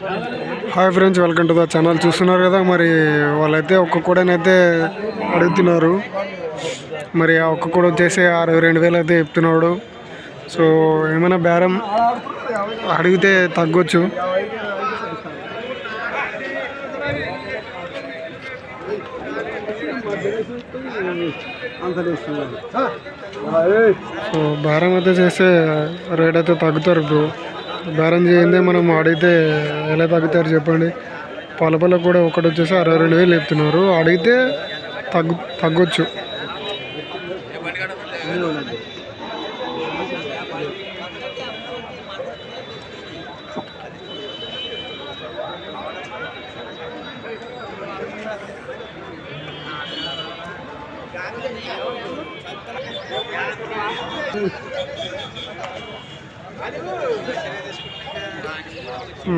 Hi friends welcome to the channel చూస్తున్నారు కదా మరి వాళ్ళైతే ఒక్క కూడనైతే అడుగుతున్నారు. మరి ఆ ఒక్క కూడా వచ్చేసి అరవై రెండు వేలు అయితే చెప్తున్నాడు. సో ఏమైనా బేరం అడిగితే తగ్గొచ్చు. సో బేరం అయితే చేస్తే రేట్ అయితే తగ్గుతారు బ్రో. బేరం చేయందే మనం అడిగితే ఎలా తగ్గుతారు చెప్పండి? పొలపల్ల కూడా ఒకటి వచ్చేసి అరవై రెండు వేలు చెప్తున్నారు. అడిగితే తగ్గు తగ్గొచ్చు.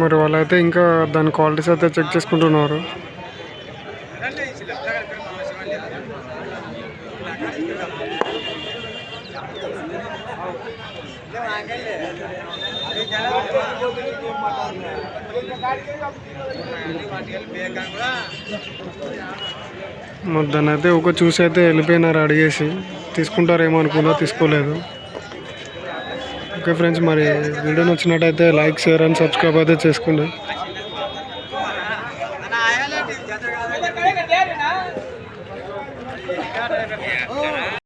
మరి వాళ్ళైతే ఇంకా దాని క్వాలిటీస్ అయితే చెక్ చేసుకుంటున్నారు. మరి దాన్ని అయితే ఒక చూసి అయితే వెళ్ళిపోయినారు అడిగేసి తీసుకుంటారేమో అనుకున్నా తీసుకోలేదు. ఓకే ఫ్రెండ్స్ మరి వీడియో నచ్చినట్టయితే లైక్ షేర్ అండ్ సబ్స్క్రైబ్ అయితే చేసుకోండి Oh.